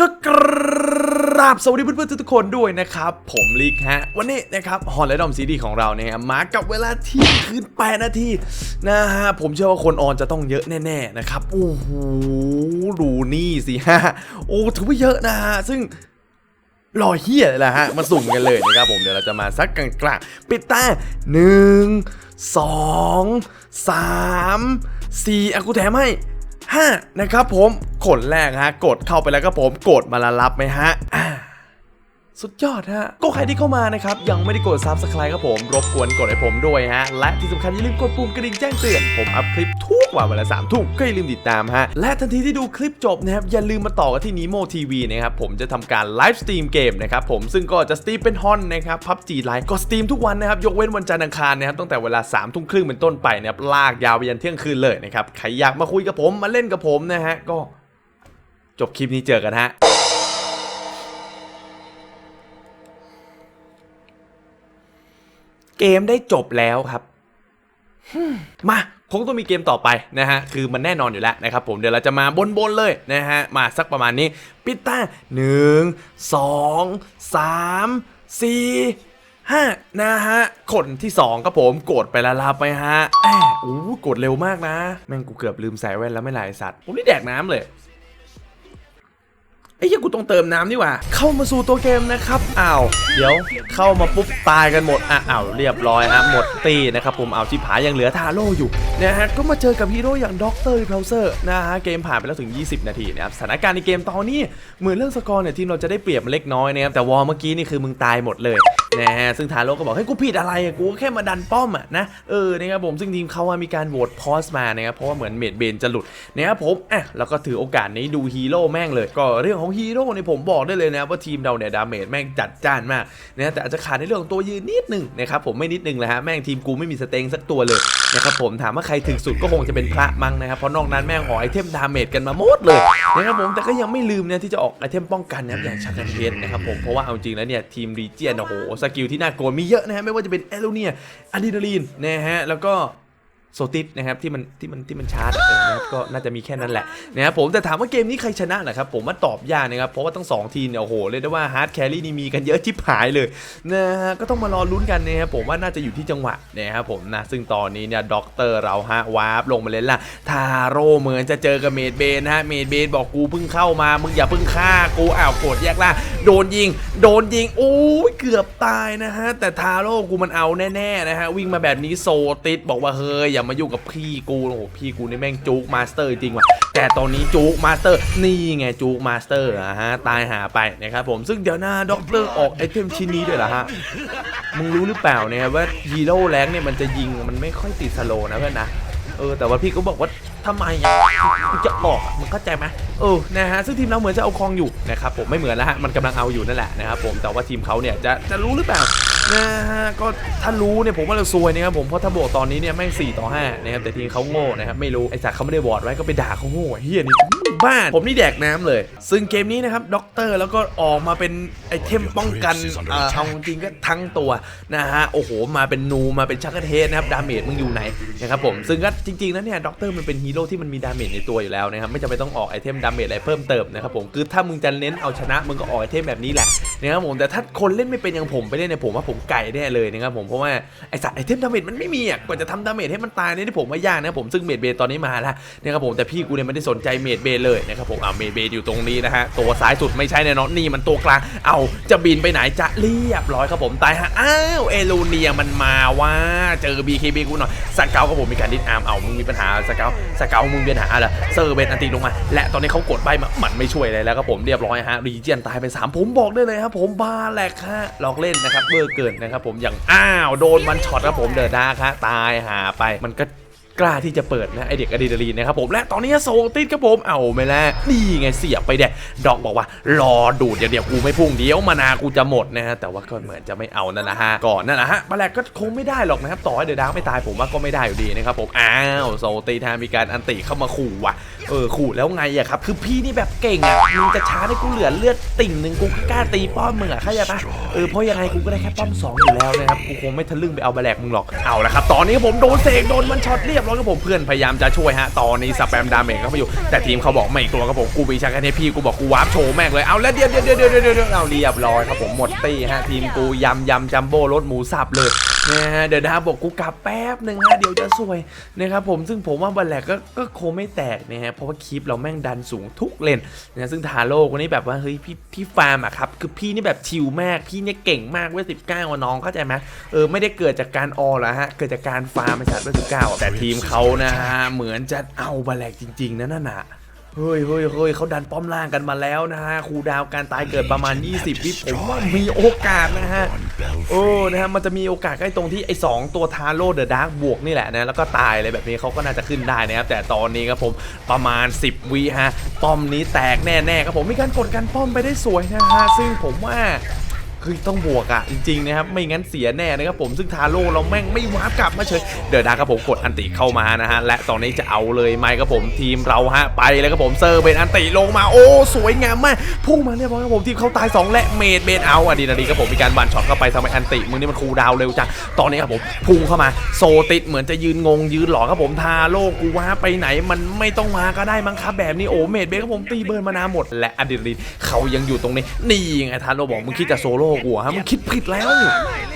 ก็กราบสวัสดีเพื่อนๆทุกคนด้วยนะครับ ผมลิกฮะ วันนี้นะครับฮอนและดอมซีดีของเราเนี่ยมากับเวลาที่คืน8นาทีนะฮะ ผมเชื่อว่าคนออนจะต้องเยอะแน่ๆนะครับ โอ้โห ดูนี่สิฮะ โอ้ถือว่าเยอะนะฮะ ซึ่งรอเฮียเลยละฮะ มาสุ่มกันเลยนะครับผมเดี๋ยวเราจะมาซักกลางๆปิดตาหนึ่งสองสามสี่อะกูแถมให้ ห้านะครับผมคนแรกฮะ กดเข้าไปแล้วก็ผมกดมาละรับไหมฮะอ่า สุดยอดฮะ ก็ใครที่เข้ามานะครับ ยังไม่ได้กด subscribe ครับผม รบกวนกดให้ผมด้วยฮะ และที่สำคัญอย่าลืมกดปุ่มกระดิ่งแจ้งเตือน ผมอัพคลิปทุกวันเวลาสามทุ่มก็อย่าลืมติดตามฮะ และทันทีที่ดูคลิปจบนะครับ อย่าลืมมาต่อกันที่ Nemo TV นะครับ ผมจะทำการไลฟ์สตรีมเกมนะครับผมซึ่งก็จะสตรีมเป็นฮอนนะครับพับจีไลฟ์ก็สตรีมทุกวันนะครับยกเว้นวันจันทร์อังคารนะครับตั้งแต่เวลา3ามทุ่มครึ่งเป็นต้นไปนะครับลากยาวไปยันเที่ยงคืนเลยนะครับใครอยากมาคุยกับผมมาเล่นกับผมนะฮะก็จบคลิปนี้เจอกันฮะ เกมได้จบแล้วครับมาคงต้องมีเกมต่อไปนะฮะ คือมันแน่นอนอยู่แล้วนะครับผม เดี๋ยวเราจะมาบนๆเลยนะฮะ มาสักประมาณนี้ปิดตาหนึ่งสองสามสี่ห้านะฮะ คนที่สองครับผมกดไปละลาไปฮะแอบอู้กดเร็วมากนะ แม่งกูเกือบลืมใส่แว่นแล้วไม่ลายสัตว์ผมนี่แดกน้ำเลย ไอ้เหี้ยกูต้องเติมน้ำนี่หว่า เข้ามาสู่ตัวเกมนะครับอ้าวเดี๋ยวเข้ามาปุ๊บตายกันหมดอะอ้าวเรียบร้อยฮะหมดตีนะครับผมเอาชิบหายยังเหลือทาโร่อยู่นะฮะก็มาเจอกับฮีโร่อย่างด็อกเตอร์เพลเซอร์นะฮะเกมผ่านไปแล้วถึง 20 นาทีนะครับสถานการณ์ในเกมตอนนี้เหมือนเรื่องสกอร์เนี่ยทีมเราจะได้เปรียบเล็กน้อยนะครับแต่วอลเมื่อกี้นี่คือมึงตายหมดเลย นะฮะซึ่งทาโร่ก็บอกเฮ้ยกูผิดอะไรอะกูแค่มาดันป้อมอะนะเออนะครับผมซึ่งทีมเขาอะมีการโหวตพอสมานะครับเพราะว่าเหมือนเมดเบนจะหลุดนะครับผมอะแล้วก็ถือโอกาสนี้ดูฮีโร่แม่งเลย ก็เรื่องของฮีโร่เนี่ยผมบอกได้เลยนะว่าทีมเราเนี่ยดาเมจแม่งจัดจ้านมากนะแต่อาจจะขาดในเรื่องของตัวยืนนิดหนึงนะครับผมไม่นิดหนึงแหละฮะแม่งทีมกูไม่มีสเต็งสักตัวเลยนะครับผมถามว่าใครถึงสุดก็คงจะเป็นพระมั้งนะครับเพราะนอกนั้นแม่งหอไอเทมดาเมจกันมาหมดเลยนะครับผมแต่ก็ยังไม่ลืมเนี่ยที่จะออกไอเทมป้องกันนะครับอย่างชักกันเฮดนะครับผมเพราะว่าเอาจริงแล้วเนี่ยทีมรีเจียนโอ้โหสกิลที่น่ากลัวมีเยอะนะฮะไม่ว่าจะเป็นเอลูเนียอะดรีนาลีนนะฮะแล้วก็โซติสนะครับที่มันที่มันที่มันชาร์จ ก็น่าจะมีแค่นั้นแหละนะครับผมแต่ถามว่าเกมนี้ใครชนะนะครับผมว่าตอบยากนะครับเพราะว่าทั้งสองทีมเนี่ยโอ้โหเรียกได้ว่าฮาร์ดแครี่นี่มีกันเยอะชิบหายเลยนะฮะก็ต้องมารอลุ้นกันนะครับผมว่าน่าจะอยู่ที่จังหวะนะครับผมนะซึ่งตอนนี้เนี่ยด็อกเตอร์เราฮะวาร์ปลงมาเล่นละทาโร่เหมือนจะเจอกับเมดเบนนะฮะเมดเบนบอกกูเพิ่งเข้ามามึงอย่าเพิ่งฆ่ากูอ้าวกดแยกล่าโดนยิง โดนยิงโอ้ยเกือบตายนะฮะแต่ทาโร่กูมันเอาแน่ๆนะฮะวิ่งมาแบบนี้โซติสบอกว่าเฮ้ยอย่ามายุ่งกับพี่กูโอ้โหพี่กูนี่แม่งจุกมาาสเตอร์จริงว่ะแต่ตอนนี้จุกมาสเตอร์นี่ไงจุกมาสเตอร์อะฮะตายหาไปนะครับผมซึ่งเดี๋ยวหน้าด็อกเตอร์ออกไอเทมชิ้นนี้ด้วยเหรอฮะมึงรู้หรือเปล่าเนี่ยว่าฮีโร่แรงเนี่ยมันจะยิงมันไม่ค่อยติดสโลนะเพื่อนนะเออแต่ว่าพี่ก็บอกว่าทำไมอะจะออกมึงเข้าใจไหมเออนะฮะซึ่งทีมเราเหมือนจะเอาครองอยู่นะครับผมไม่เหมือนแล้วฮะมันกำลังเอาอยู่นั่นแหละนะครับผมแต่ว่าทีมเขาเนี่ยจะจะรู้หรือเปล่า นะฮะก็ถ้ารู้เนี่ยผมว่าเราซวยนะครับผมเพราะถ้าบวกตอนนี้เนี่ยแม่ง4ต่อ5นะครับแต่ทีมเขาโง่นะครับไม่รู้ไอ้สัตว์เขาไม่ได้บอดไว้ก็ไปด่าเขาโง่เฮียนี่ บ้าน ผมนี่แดกน้ำเลย ซึ่งเกมนี้นะครับด็อกเตอร์แล้วก็ออกมาเป็นไอเทมป้องกันเอ่อเอาจริงก็ทั้งตัวนะฮะโอ้โหมาเป็นนูมาเป็นชักเกอร์เทสนะครับดาเมจมึงอยู่ไหนนะครับผมซึ่งก็จริงๆแล้วเนี่ยด็อกเตอร์มันเป็นฮีโร่ที่มันมีดาเมจในตัวอยู่แล้วนะครับไม่จำเป็นต้องออกไอเทมดาเมจอะไรเพิ่มเติมนะครับผมคือถ้ามึงจะเน้นเอาชนะมึงก็ออกไอเทมแบบนี้แหละนะครับผมแต่ถ้าคนเล่นไม่เป็นอย่างผมไปเล่นเนี่ยผมว่าผมไก่แน่เลยนะครับผมเพราะว่าไอสัตว์ไอเทมดาเมจมันไม่มีอะกว่าจะทำดาเมจให้มันตายเนี่ยที่ผมว่ายากนะครับผมซึ่งเมดเบย์ตอนนี้มาแล้วนะครับผมแต่พี่กูเนี่ยไม่ได้สนใจเมดเบย์เลยนะครับผมเอาเมเบย์อยู่ตรงนี้นะฮะตัวซ้ายสุดไม่ใช่แน่นอนนี่มันตัวกลางเอาจะบินไปไหนจะเรียบร้อยครับผมตายฮะอ้าวเอลูเนียมันมาว่าเจอ BKB กูหน่อยสเกลกับผมมีการดิสอาร์มเอามึงมีปัญหาสเกลสเกลมึงมีปัญหาอะไรเซอร์เบนอันตีลงมา และตอนนี้เขากดใบมามันไม่ช่วยอะไรแล้วครับผมเรียบร้อยฮะรีเจียนตายไปสามผมบอกได้เลยครับผมบาแหลกฮะหลอกเล่นนะครับเบอร์เกินนะครับผมอย่างอ้าวโดนมันช็อตครับผมเดินดาครับตายหาไปมันก็ กล้าที่จะเปิดนะไอเด็กอะดรีนาลีนนะครับผมและตอนนี้โซติดครับผมเอาไม่แล้วนี่ไงเสียบไปเด็ดอกบอกว่ารอดูดอย่างเดียวกูไม่พุ่งเดี๋ยวมานากูจะหมดนะฮะแต่ว่าก็เหมือนจะไม่เอานั่นนะฮะก่อนนั่นนะฮะมาแรกก็คงไม่ได้หรอกนะครับต่อให้เดอะดาร์กไม่ตายผมว่าก็ไม่ได้อยู่ดีนะครับผมอ้าวโซติดฮะมีการอันติเข้ามาขู่ว่ะเออขู่แล้วไงอะครับคือพี่นี่แบบเก่งอะมึงจะช้าให้กูเหลือเลือดติ่งหนึ่งกูก็กล้าตีป้อมมึงอะเข้าใจปะเออเพราะยังไงกูก็ได้แค่ป้อมสองอยู่แล้วนะครับกูคงไม่ทะลึ่งไปเอามาแลกมึงหรอกเอาละครับตอนนี้ผมโดนเสกโดนมันช็อตเรียบร้อยครับผมเพื่อนพยายามจะช่วยฮะตอนนี้สแปมดาเมจเข้าไปอยู่แต่ทีมเขาบอกไม่กลัวครับผมกูมีชักแค่นี้พี่กูบอกกูวาร์ปโชว์แม่งเลยเอาแล้วเดี๋ยวเดี๋ยวเดี๋ยวเดี๋ยวเดี๋ยวเอาเรียบร้อยครับผมหมดตีฮะทีมกูยำยำจัมโบ้รถหมูสับเลยนะฮะเดี๋ยวดาบอกกูกลับแป๊บหนึ่งฮะเดี๋ยวจะสวยนะครับผมซึ่งผมว่าบัลแลกก็ก็คงไม่แตกนะฮะเพราะว่าคลิปเราแม่งดันสูงทุกเลนนะซึ่งทาโร่คนนี้แบบว่าเฮ้ยพี่พี่ฟาร์มอะครับคือพี่นี่แบบชิลมากพี่เนี่ยเก่งมากเว้ยสิบเก้าน้องเข้าใจไหมเออไม่ได้เกิดจากการออหรอฮะเกิดจากการฟาร์มไอสัตว์เว้ยสิบเก้าแต่ทีมเขานะฮะ เหมือนจะเอาบัลแลกจริง ๆนะนั่นน่ะเฮ้ยเฮ้ยเฮ้ยเขาดันป้อมล่างกันมาแล้วนะฮะครูดาวการตายเกิดประมาณ 20 วิผมว่ามีโอกาสนะฮะโอ้นะฮะมันจะมีโอกาสใกล้ตรงที่ไอ้สองตัวทาโร่เดอะดาร์กบวกนี่แหละนะแล้วก็ตายอะไรแบบนี้เขาก็น่าจะขึ้นได้นะครับแต่ตอนนี้ครับผมประมาณ 10วิฮะป้อมนี้แตกแน่ๆครับผมมีการกดกันป้อมไปได้สวยนะฮะซึ่งผมว่า คือต้องบวกอะจริงๆนะครับไม่งั้นเสียแน่นะครับผมซึ่งทาโร่เราแม่งไม่วาร์ปกลับมาเฉยเดือดดาครับผมกดอันติเข้ามานะฮะและตอนนี้จะเอาเลยไหมครับผมทีมเราฮะไปเลยครับผมเซอร์เป็นอันติลงมาโอ้สวยงามมากพุ่งมาเรียบร้อยครับผมทีมเขาตาย2และเมดเบนเอาอะดีนาดีครับผมมีการบันช็อตเข้าไปทำไมอันติมึงนี่มันคูดาวเร็วจังตอนนี้ครับผมพุ่งเข้ามาโซติดเหมือนจะยืนงงยืนหลอกครับผมทาโร่กูว่าไปไหนมันไม่ต้องมาก็ได้มั้งครับแบบนี้โอ้เมดเบนครับผมตีเบิร์นมานาหมด และอะดีนาลีเขายังอยู่ตรงนี้นี่ไงทาโร่บอกมึงคิดจะโซโล่หรอฮะมึงคิดผิดแล้ว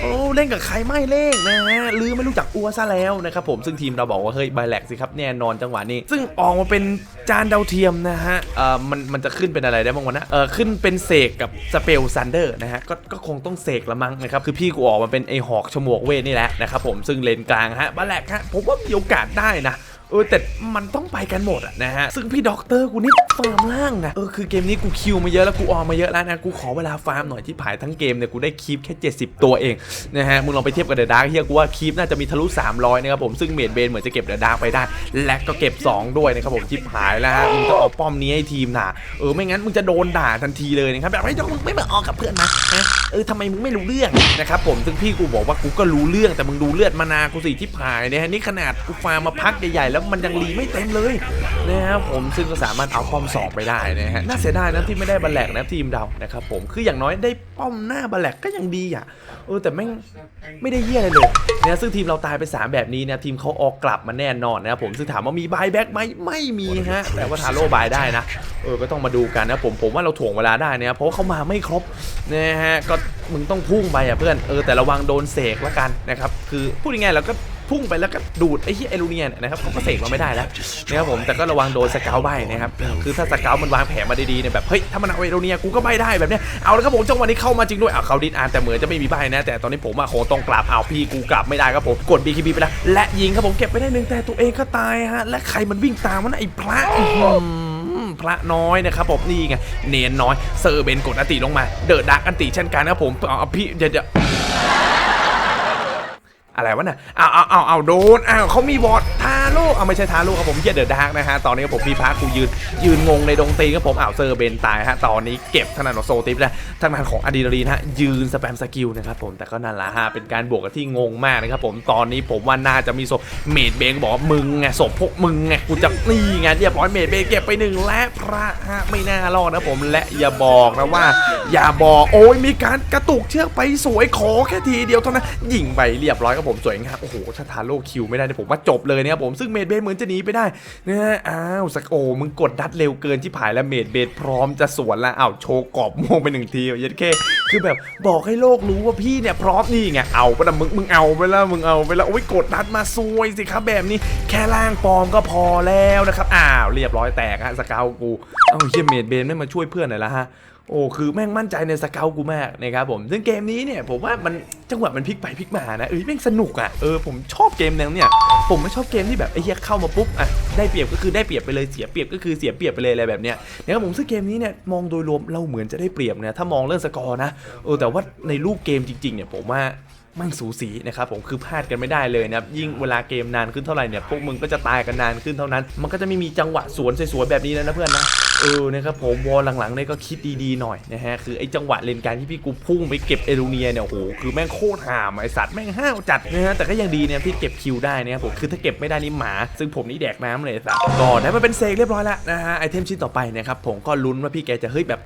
โอ้เล่นกับใครไม่เล่นนะฮะลือไม่รู้จักอัวซะแล้วนะครับผมซึ่งทีมเราบอกว่าเฮ้ยไบแลกสิครับแน่นอนจังหวะนี้ ซึ่งออกมาเป็นจานดาวเทียมนะฮะเอ่อมันมันจะขึ้นเป็นอะไรได้บ้างวะนะเออขึ้นเป็นเสกกับสเปลซันเดอร์นะฮะก็ก็คงต้องเสกละมั้งนะครับคือพี่กูออกมาเป็นไอหอกฉมวกเวทนี่แหละนะครับผมซึ่งเลนกลางฮะไบแลกฮะผมว่ามีโอกาสได้นะ เออแต่มันต้องไปกันหมดอะนะฮะ ซึ่งพี่ด็อกเตอร์กูนี่ฟาร์มล่างนะเออคือเกมนี้กูคิวมาเยอะแล้วกูออมมาเยอะแล้วนะกูขอเวลาฟาร์มหน่อยที่ผายทั้งเกมเนี่ยกูได้คีปแค่ 70 ตัวเองนะฮะมึงลองไปเทียบกับเดอะดาร์กเฮียกูว่าคีปน่าจะมีทะลุ 300นะครับผมซึ่งเมดเบนเหมือนจะเก็บเดอะดาร์กไปได้ และก็เก็บ 2 ด้วยนะครับผมที่ผายแล้วฮะมึงต้องเอาป้อมนี้ให้ทีมน่ะเออไม่งั้นมึงจะโดนด่าทันทีเลยนะครับแบบไอ้ยมึงไม่มาออกกับเพื่อนนะเออทำไมมึงไม่รู้เรื่องนะครับผมซึ่งพี่กูบอกว่ากูก็รู้เรื่องแต่มึงดูเลือดมานากูสิที่ผายเนี่ยนี่ขนาดกูฟาร์มมาพักใหญ่ๆแล้วมันยังรีไม่เต็มเลยนะครับผมซึ่งก็สามารถเอาป้อมสองไปได้นะฮะน่าเสียดายนะที่ไม่ได้บัลแลกนะทีมเรานะครับผมคืออย่างน้อยได้ป้อมหน้าบัลแลกก็ยังดีอะเออแต่แม่งไม่ได้เยี่ยอะไรเลยนะซึ่งทีมเราตายไป 3 แบบนี้เนี่ยทีมเขาออกกลับมาแน่นอนนะครับผมซึ่งถามว่ามีบายแบ็กไหมไม่มีฮะแต่ว่าทาโร่บายได้นะเออก็ต้องมาดูกันนะผมผมว่าเราถ่วงเวลาได้นะครับเพราะว่าเขามาไม่ครบนะฮะก็มึงต้องพุ่งไปอะเพื่อนเออแต่ระวังโดนเสกละกันนะครับคือพูดยังไงเราก็ พุ่งไปแล้วก็ดูดไอ้ที่ไอรูเนียนนะครับเขาก็เสกเราไม่ได้แล้วนะครับผมแต่ก็ระวังโดนสเกลใบนะครับคือถ้าสเกลมันวางแผนมาดีๆเนี่ยแบบเฮ้ยถ้ามันเอาไอรูเนียกูก็ใบได้แบบเนี้ยเอาแล้วครับผมจังหวะนี้เข้ามาจริงด้วยเอาเขาดินอ่านแต่เหมือนจะไม่มีใบนะแต่ตอนนี้ผมอะโคต้องกลับเอาพี่กูกลับไม่ได้ครับผมกด BKB ไปแล้วและยิงครับผมเก็บไปได้หนึ่งแต่ตัวเองก็ตายฮะและใครมันวิ่งตามมันไอ้พระพระน้อยนะครับผมนี่ไงเนียนน้อยเซอร์เบนกดอัติลงมาเดอะดักอันติเช่นกันครับผมเอาพี่เดี๋ยวเดี๋ยว อะไรวะน่ะเอาเอาเอาเอาโดนอ้าวเขามีบอททาโร่เอาไม่ใช่ทาโร่ครับผมเยเดอะดาร์กนะฮะตอนนี้ผมพี่พักกูยืนยืนงงในดงตีนครับผมอ้าวเซอร์เบนตายฮะตอนนี้เก็บทางด้านของโซติฟแล้วทางด้านของอะดรีนาลีนฮะยืนสแปมสกิลนะครับผมแต่ก็นั่นแหละฮะเป็นการบวกกันที่งงมากนะครับผมตอนนี้ผมว่าน่าจะมีศพเมดเบงบอกมึงไงศพพวกมึงไงกูจะนี่ไงเรียบร้อยเมดเบงเก็บไปหนึ่งและพระฮะไม่น่ารอดนะผมและอย่าบอกนะว่า อย่าบอกโอ้ยมีการกระตุกเชือกไปสวยขอแค่ทีเดียวเท่านั้นยิงไปเรียบร้อยครับผมสวยงามโอ้โหถ้าทาโร่คิวไม่ได้เนี่ยผมว่าจบเลยนะครับผมซึ่งเมดเบนเหมือนจะหนีไปได้นะฮะอ้าวสักโอ้มึงกดดัดเร็วเกินที่ผายแล้วเมดเบนพร้อมจะสวนแล้วอ้าวโชว์กรอบโมงไปหนึ่งทีเยัดแค่คือแบบบอกให้โลกรู้ว่าพี่เนี่ยพร้อมนี่ไงเอาไปละมึงมึงเอาไปแล้วมึงเอาไปแล้วโอ้ยกดดัดมาซวยสิครับแบบนี้แค่ล่างปลอมก็พอแล้วนะครับอ้าวเรียบร้อยแตกฮะสกาวกูเอ้าเฮียเมดเบนไม่มาช่วยเพื่อนหน่อยละฮะ โอ้คือแม่งมั่นใจในสเกลกูมากนะครับผมซึ่งเกมนี้เนี่ยผมว่ามันจังหวะมันพลิกไปพลิกมานะเอ้ยแม่งสนุกอะเออผมชอบเกมแนวเนี่ยผมไม่ชอบเกมที่แบบไอ้เหี้ยเข้ามาปุ๊บอะได้เปรียบก็คือได้เปรียบไปเลยเสียเปรียบก็คือเสียเปรียบไปเลยอะไรแบบเนี้ยนะครับผมซึ่งเกมนี้เนี่ยมองโดยรวมเราเหมือนจะได้เปรียบนะถ้ามองเรื่องสกอร์นะเออแต่ว่าในรูปเกมจริงๆเนี่ยผมว่ามั่งสูสีนะครับผมคือพลาดกันไม่ได้เลยนะครับยิ่งเวลาเกมนานขึ้นเท่าไหร่เนี่ยพวกมึงก็จะตายกันนานขึ้นเท่านั้น มันก็จะไม่มีจังหวะสวนสวยๆแบบนี้แล้วนะเพื่อนนะ เออนะครับผมวอลหลังๆเนี่ยก็คิดดีๆหน่อยนะฮะคือไอ้จังหวะเลนการที่พี่กูพุ่งไปเก็บเอรูเนียเนี่ยโอ้โหคือแม่งโคตรห่ามไอสัตว์แม่งห้าวจัดนะฮะแต่ก็ยังดีเนี่ยที่เก็บคิวได้นะครับผมคือถ้าเก็บไม่ได้นี่หมา ซึ่งผมนี่แดกน้ำเลยสัตว์ก็ได้มาเป็นเซกเรียบร้อยแล้วนะฮะไอเทมชิ้นต่อไปนะครับผมก็ลุ้นว่าพี่แกจะเฮ้ยแบบ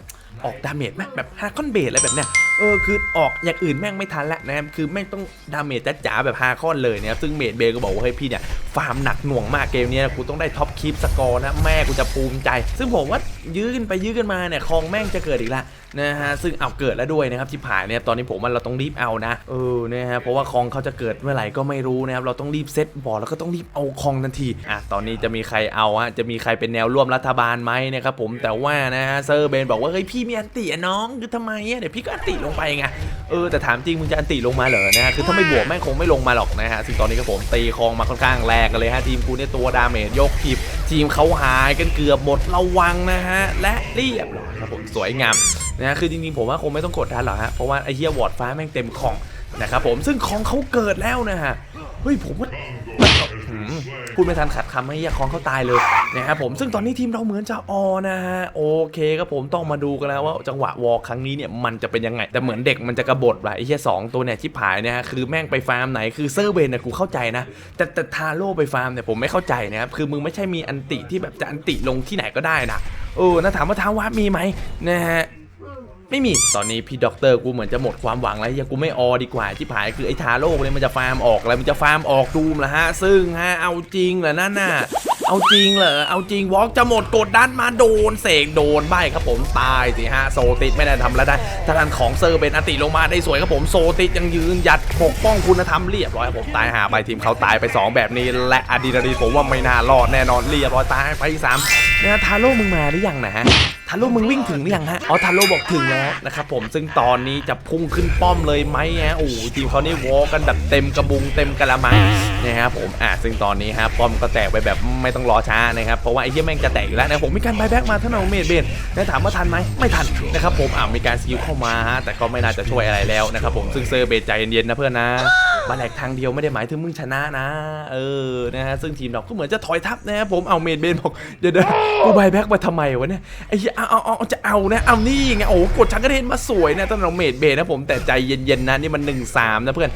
ออกดาเมจไหมแบบฮาคอนเบดอะไรแบบเนี้ย เออคือออกอย่างอื่นแม่งไม่ทันแล้วนะครับคือแม่งต้องดาเมจจ๋าแบบฮาคอนเลยนะครับซึ่งเมดเบย์ก็บอกว่าเฮ้ยพี่เนี่ยฟาร์มหนักหน่วงมากเกมนี้ยกูต้องได้ท็อปคีปสกอร์นะแม่กูจะภูมิใจ ซึ่งผมว่ายื้อกันไปยื้อกันมาเนี่ยคลองแม่งจะเกิดอีกละนะฮะซึ่งเอาเกิดแล้วด้วยนะครับที่ผ่านเนี่ยตอนนี้ผมว่าเราต้องรีบเอานะเออนะฮะเพราะว่าคลองเขาจะเกิดเมื่อไหร่ก็ไม่รู้นะครับเราต้องรีบเซตบอร์ดแล้วก็ต้องรีบเอาคลองทันทีอะตอนนี้จะมีใครเอาฮะจะมีใครเป็นแนวร่วมรัฐบาลไหมนะครับผมแต่ว่านะฮะเซอร์เบนบอกว่าเฮ้ยพี่มีอันติอะน้องคือทำไมอะเดี๋ยวพี่ก็อันติลงไปไงเออแต่ถามจริงมึงจะอันติลงมาเหรอนะฮะคือถ้าไม่บวกแม่งคงไม่ลงมาหรอกนะฮะซึ่งตอนนี้ก็ผมตีคลองมาค่อนข้างแรงกันเลยฮะทีมกูเนี่ยตัวดาเมจยกทีมทีมเขาหายกันเกือบหมดระวังนะฮะและเรียบร้อยครับผมสวยงามนะฮะคือจริงๆผมว่าคงไม่ต้องกดดันหรอกฮะเพราะว่าไอ้เหี้ยวอร์ดฟ้าแม่งเต็มของนะครับผมซึ่งของเขาเกิดแล้วนะฮะเฮ้ยผมว่าหืม พูดไม่ทันขัดคำให้ยาคองเขาตายเลยนะครับผมซึ่งตอนนี้ทีมเราเหมือนจะออนะฮะโอเคครับผมต้องมาดูกันแล้วว่าจังหวะวอลครั้งนี้เนี่ยมันจะเป็นยังไง แต่เหมือนเด็กมันจะกระบดว่ะไอ้เหี้ยสองตัวเนี่ยชิบหายเนี่ยฮะคือแม่งไปฟาร์มไหนคือเซอร์เวนนี่ยกูเข้าใจนะ แต่แต่ทาโร่ไปฟาร์มเนี่ยผมไม่เข้าใจนะครับคือมึงไม่ใช่มีอันติที่แบบจะอันติลงที่ไหนก็ได้นะเออนะถามว่าท้าวาร์มีไหมนะฮะ ไม่มี ตอนนี้พี่ด็อกเตอร์กูเหมือนจะหมดความหวังแล้วยังกูไม่ออดีกว่าที่ผายคือไอ้ทาโร่เนี่ยมันจะฟาร์มออกอะไรมันจะฟาร์มออกดูมละฮะ ซึ่งฮะเอาจริงเหรอนั่นน่ะเอาจริงเหรอ เอาจริงวอล์กจะหมดกดดันมาโดนเสกโดนใบครับผมตายสิฮะโซติสไม่ได้ทำแล้วได้ทางด้านของเซอร์เป็นอติลงมาได้สวยครับผมโซติสยังยืนหยัดปกป้องคุณธรรมเรียบร้อยครับผมตายหาไปทีมเขาตายไป 2 แบบนี้และอะดรีนาลีนผมว่าไม่น่ารอดแน่นอนเรียบร้อยตายไปสามนะทาโร่มึงมาหรือยังนะฮะ ทาโร่มึงวิ่งถึงหรือยังฮะ อ๋อทาโร่บอกถึงแล้วนะครับผม ซึ่งตอนนี้จะพุ่งขึ้นป้อมเลยไหมฮะ โอ้ทีมเขานี่วอลกันแบบเต็มกระบุงเต็มกระมังนะครับผม อะซึ่งตอนนี้ฮะป้อมก็แตกไปแบบไม่ต้องรอช้านะครับ เพราะว่าไอ้เหี้ยแม่งจะแตกอยู่แล้วนะผมมีการบายแบ็กมาท่านเอาเมดเบนนะถามว่าทันไหมไม่ทันนะครับผม อะมีการสกิลเข้ามาฮะ แต่ก็ไม่น่าจะช่วยอะไรแล้วนะครับผม ซึ่งเซอร์เบนใจเย็นๆนะเพื่อนนะ มาแหลกทางเดียวไม่ได้หมายถึงมึงชนะนะ เออนะฮะซึ่งทีมเราก็เหมือนจะถอยทับนะครับผมเอาเมดเบนบอกเดี๋ยวเดี๋ยวกูบายแบ็กมาทำไมวะเนี่ยไอ้เหี้ยเอาเอาเอาจะเอานะเอานี่ไงโอ้โหกดชังกระเด็นมาสวยนะตอนเราเมดเบนนะผมแต่ใจเย็นๆนะนี่มัน1-3นะเพื่อน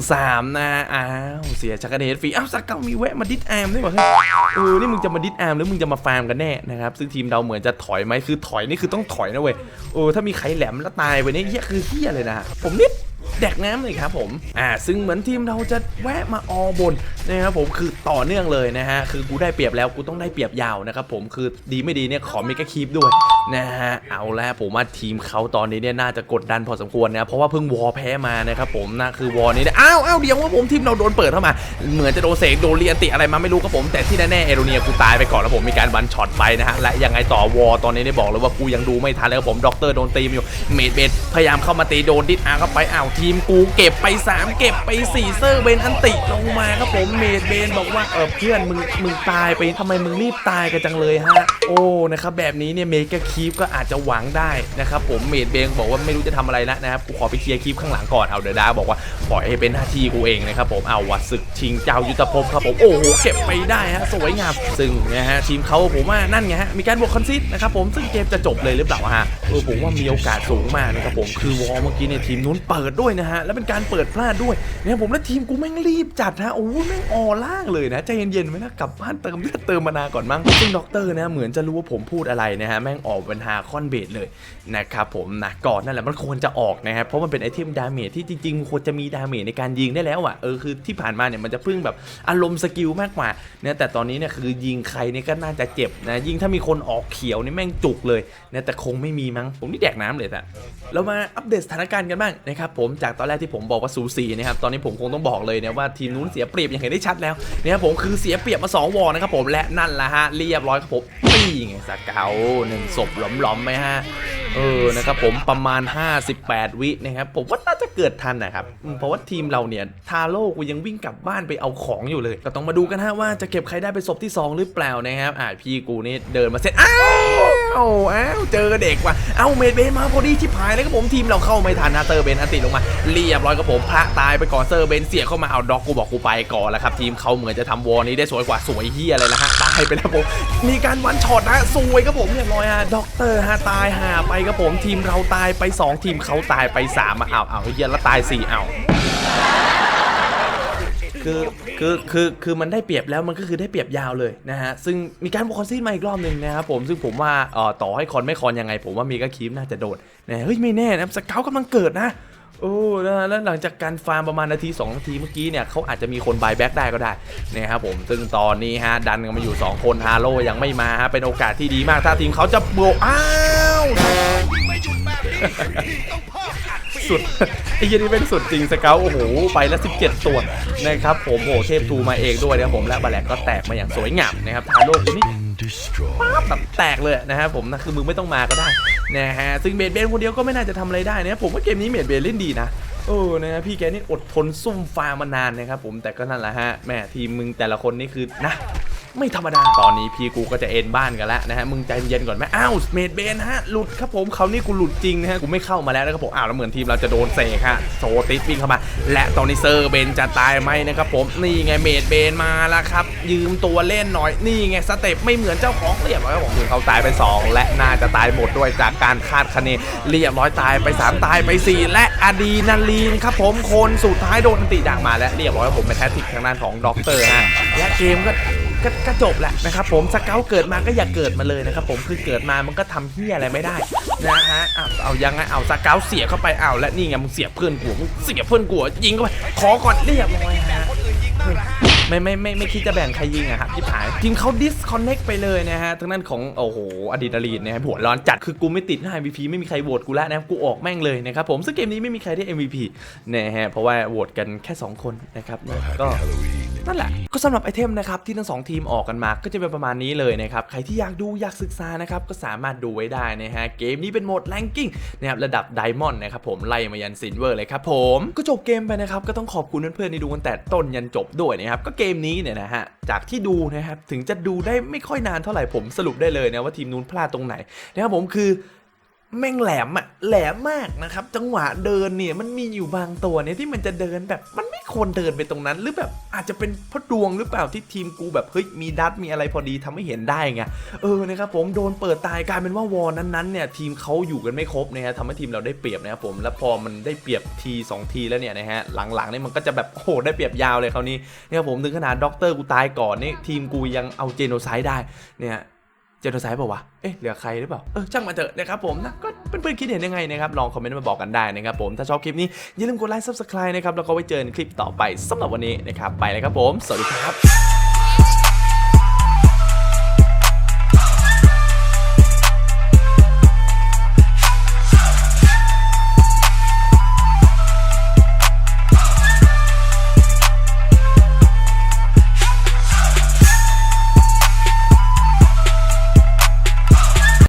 1-3นะอ้าวเสียชังกระเด็นฟรีอ้าวสักเก้ามีแวะมาดิสอาร์มด้วยวะเฮ้ยเออนี่มึงจะมาดิสอมหรือมึงจะมาฟาร์มกันแน่นะครับซึ่งทีมเราเหมือนจะถอยไหมคือถอยนี่คือต้องถอยนะเว้ยเออถ้ามีใครแหลมแล้วตายไปเนี่ยเหี้ยคือเหี้ยเลยนะผมนิด แดกน้ำเลยครับผมอ่าซึ่งเหมือนทีมเราจะแวะมาออบนนะครับผมคือต่อเนื่องเลยนะฮะคือกูได้เปรียบแล้วกูต้องได้เปรียบยาวนะครับผมคือดีไม่ดีเนี่ยขอมีกระคีบด้วยนะฮะเอาแล้วผมว่าทีมเขาตอนนี้เนี่ยน่าจะกดดันพอสมควรนะเพราะว่าเพิ่งวอลแพ้มานะครับผมนะคือวอลนี้เนี่ยอ้าวอ้าวเดี๋ยวว่าผมทีมเราโดนเปิดเข้ามา เหมือนจะโดนเสกโดนเรียนติอะไรมาไม่รู้ครับผม แต่ที่แน่ๆเอโรเนียกูตายไปก่อนแล้วผมมีการวันช็อตไปนะฮะและยังไงต่อวอลตอนนี้ได้บอกเลยว่ากูยังดูไม่ทันแล้วผมด็อกเตอร์โดนตีมอยู่เมดเบดพยายามเข้ามาตีโดนดิสอาเข้าไปอ้าวทีมกูเก็บไป 3 เก็บไป 4 เซอร์เบนอันติลงมาครับผมเมดเบนบอกว่าเออเพื่อนมึงมึงตายไปทำไมมึงรีบตายกันจังเลยฮะ โอ้นะครับแบบนี้เนี่ยเมกะคีฟก็อาจจะหวังได้นะครับผมเมดเบนบอกว่าไม่รู้จะทำอะไรแล้วนะครับกูขอไปเคลียร์คีฟข้างหลังก่อนเอาเดดาบอกว่าปล่อยให้เป็นหน้าที่กูเองนะครับผมเอาวัดศึกชิงเจ้ายุทธภพครับผมโอ้โหเก็บไปได้ฮะสวยงามซึ่งนะฮะทีมเขาผมว่านั่นไงฮะมีการบวกคอนซิสนะครับผมซึ่งเกมจะจบเลยหรือเปล่าฮะเออผมว่ามีโอกาสสูงมากนะครับผมคือวอลเมื่อกี้เนี่ยทีมนู้นเปิดด้วยนะฮะ แล้วเป็นการเปิดพลาดด้วยเนี่ยผมและทีมกูแม่งรีบจัดฮะโอ้โหแม่งออล่างเลยนะใจเย็นๆไว้นะกลับบ้านเติมเลือดเติมมานาก่อนมั้งซึ่งด็อกเตอร์นะเหมือนจะรู้ว่าผมพูดอะไรนะฮะแม่งออกเป็นฮาคอนเบดเลยนะครับผมนะก่อนนั่นแหละมันควรจะออกนะครับเพราะมันเป็นไอเทมดาเมจที่จริงๆควรจะมีดาเมจในการยิงได้แล้วอะเออคือที่ผ่านมาเนี่ยมันจะพึ่งแบบอารมณ์สกิลมากกว่าเนี่ยแต่ตอนนี้เนี่ยคือยิงใครเนี่ยก็น่าจะเจ็บนะยิ่งถ้ามีคนออกเขียวนี่แม่งจุกเลยนะแต่คงไม่มีมั้งผมนี่แดกน้ำเลยแต่เรามาอัปเดตสถานการณ์กันบ้างนะครับผมจากตอนแรกที่ผมบอกว่าสูสีนะครับตอนนี้ผมคงต้องบอกเลยนะว่าทีมนู้นเสียเปรียบอย่างเห็นได้ชัดแล้วนะครับผมคือเสียเปรียบมา 2 วอลนะครับผมและนั่นแหละฮะเรียบร้อยครับผมตีไงสเกาหนึ่งศพหลอมๆไหมฮะเออนะครับผมประมาณ 58 วินะครับผมว่าน่าจะเกิดทันนะครับเพราะว่าทีมเราเนี่ยทาโร่กูยังวิ่งกลับบ้านไปเอาของอยู่เลย ก็ต้องมาดูกันฮะว่าจะเก็บใครได้เป็นศพที่ 2 หรือเปล่านะครับอ่าพี่กูนี่เดินมาเสร็จอ้าว อ้าวเจอเด็กว่ะเอ้าเมดเบนมาพอดีชิบหายเลยครับผมทีมเราเข้าไม่ทันนะเซอร์เบนอันติลงมาเรียบร้อยครับผมพระตายไปก่อนเซอร์เบนเสียเข้ามาเอาด็อกกูบอกกูไปก่อนแล้วครับทีมเขาเหมือนจะทำวอลนี้ได้สวยกว่าสวยเฮียเลยนะฮะตายไปแล้วผมมีการวันช็อตนะสวยครับผมเรียบร้อยฮะด็อกเตอร์ฮะตายหาไปครับผมทีมเราตายไป 2 ทีมเขาตายไป3อะเอาเอาเฮียแล้วตาย4เอา คือคือคือคือมันได้เปรียบแล้วมันก็คือได้เปรียบยาวเลยนะฮะซึ่งมีการบุกคอนซีดมาอีกรอบหนึ่งนะครับผมซึ่งผมว่าเอ่อต่อให้คอนไม่คอนยังไง ผมว่ามีก็คีมน่าจะโดนนะเฮ้ยไม่แน่นะสเกลกำลังเกิดนะโอ้นะแล้วหลังจากการฟาร์มประมาณนาที 2 นาทีเมื่อกี้เนี่ยเขาอาจจะมีคนบายแบ็กได้ก็ได้นะครับผมซึ่งตอนนี้ฮะดันกันมาอยู่ 2 คนฮาโลยังไม่มาฮะเป็นโอกาสที่ดีมากถ้าทีมเขาจะโบกอ้าว สุดไอ้เหี้ยนี่เป็นสุดจริงสเกลโอ้โหไปแล้ว17 ตัวนะครับผมโอ้โหเทพทูมาเองด้วยนะครับผมและบาแลกก็แตกมาอย่างสวยงามนะครับทาโร่คนนี้ปั๊บแบบแตกเลยนะครับผมนะคือมึงไม่ต้องมาก็ได้นะฮะซึ่งเมดเบนคนเดียวก็ไม่น่าจะทำอะไรได้นะครับผมว่าเกมนี้เมดเบนเล่นดีนะโอ้นะพี่แกนี่อดทนซุ่มฟาร์มานานนะครับผมแต่ก็นั่นแหละฮะแม่ทีมมึงแต่ละคนนี่คือนะ ไม่ธรรมดา ตอนนี้พี่กูก็จะเอ็นบ้านกันแล้วนะฮะ มึงใจเย็นก่อนไหมอ้าว เมดเบนฮะ หลุดครับผมเขานี่กูหลุดจริงนะฮะ กูไม่เข้ามาแล้วนะครับผม อ้าวแล้วเหมือนทีมเราจะโดนเสกฮะ โซติสวิ่งเข้ามา และตอนนี้เซอร์เบนจะตายไหมนะครับผม นี่ไงเมดเบนมาแล้วครับ ยืมตัวเล่นหน่อย นี่ไงสเต็ปไม่เหมือนเจ้าของเรียบร้อยครับผมคือเขาตายไป 2 และน่าจะตายหมดด้วยจากการคาดคะเนเรียบร้อยตายไป 3 ตายไป 4 และอะดีนาลีนครับผมคนสุดท้ายโดนอันติดักมาและเรียบร้อยครับผมเป็นแทสติกทางด้านของด็อกเตอร์ฮะและเกมก็ ก็ก็จบแหละนะครับผมสเกลเกิดมาก็อย่าเกิดมาเลยนะครับผมคือเกิดมามันก็ทำเฮียอะไรไม่ได้นะฮะเอาเอายังไงเอาสเกลเสียเข้าไปเอาและนี่ไงมึงเสียเพื่อนกูมึงเสียเพื่อนกูยิงเข้าไปขอก่อนเรียบร้อยฮะ ไม่ไม่ไม่ไม่คิดจะแบ่งใครยิงอะครับที่ผายทีมเขาดิสคอนเน็กไปเลยนะฮะทั้งนั้นของโอ้โหอดีตอลีนนะครับหัวร้อนจัดคือกูไม่ติดหน้า MVP ไม่มีใครโหวตกูแล้วนะครับกูออกแม่งเลยนะครับผมซึ่งเกมนี้ไม่มีใครได้ MVP นะฮะเพราะว่าโหวตกันแค่สองคนนะครับก็นั่นแหละก็สำหรับไอเทมนะครับที่ทั้งสองทีมออกกันมาก็จะเป็นประมาณนี้เลยนะครับใครที่อยากดูอยากศึกษานะครับก็สามารถดูไว้ได้นะฮะเกมนี้เป็นโหมดแ a งกิ้งนะครับระดับไดมอนด์นะครับผมไล่มายันซิลเวอร์เลยครับผมก็จบเกมไปนะครับก็ต้องขอบคุณเพื่อนๆที่ดูกันแต่ต้นยันจบด้วยนะครับก็เกมนี้เนี่ยนะฮะจากที่ดูนะครับถึงจะดูได้ไม่ค่อยนานเท่าไหร่ผมสรุปได้เลยนะว่าทีมนู้นพลาดตรงไหนนะครับผมคือ แม่งแหลมอะแหลมมากนะครับ จังหวะเดินเนี่ยมันมีอยู่บางตัวเนี่ยที่มันจะเดินแบบมันไม่ควรเดินไปตรงนั้น หรือแบบอาจจะเป็นพราะดวงหรือเปล่าที่ทีมกูแบบเฮ้ยมีดัตมีอะไรพอดีทำให้เห็นได้ไงเออนะครับผมโดนเปิดตายกลายเป็นว่าวอนั้นๆเนี่ยทีมเขาอยู่กันไม่ครบนะฮะทำให้ทีมเราได้เปรียบนะครับผมแล้วพอมันได้เปรียบทีสองทีแล้วเนี่ยนะฮะหลังๆเนี่ยมันก็จะแบบโอ้โหได้เปรียบยาวเลยคราวนี้นะครับผมถึงขนาดด็อกเตอร์กูตายก่อนนี่ทีมกูยังเอาเจโนไซด์ได้เนี่ย เจนโนไซด์เปล่าวะ เอ๊ะเหลือใครหรือเปล่า เออช่างมาเถอะนะครับผมนะ ก็เพื่อนๆคิดเห็นยังไงนะครับ ลองคอมเมนต์มาบอกกันได้นะครับผม ถ้าชอบคลิปนี้อย่าลืมกดไลค์ซับสไคร b e นะครับ แล้วก็ไว้เจอกันคลิปต่อไปสำหรับวันนี้นะครับ ไปเลยครับผม สวัสดีครับ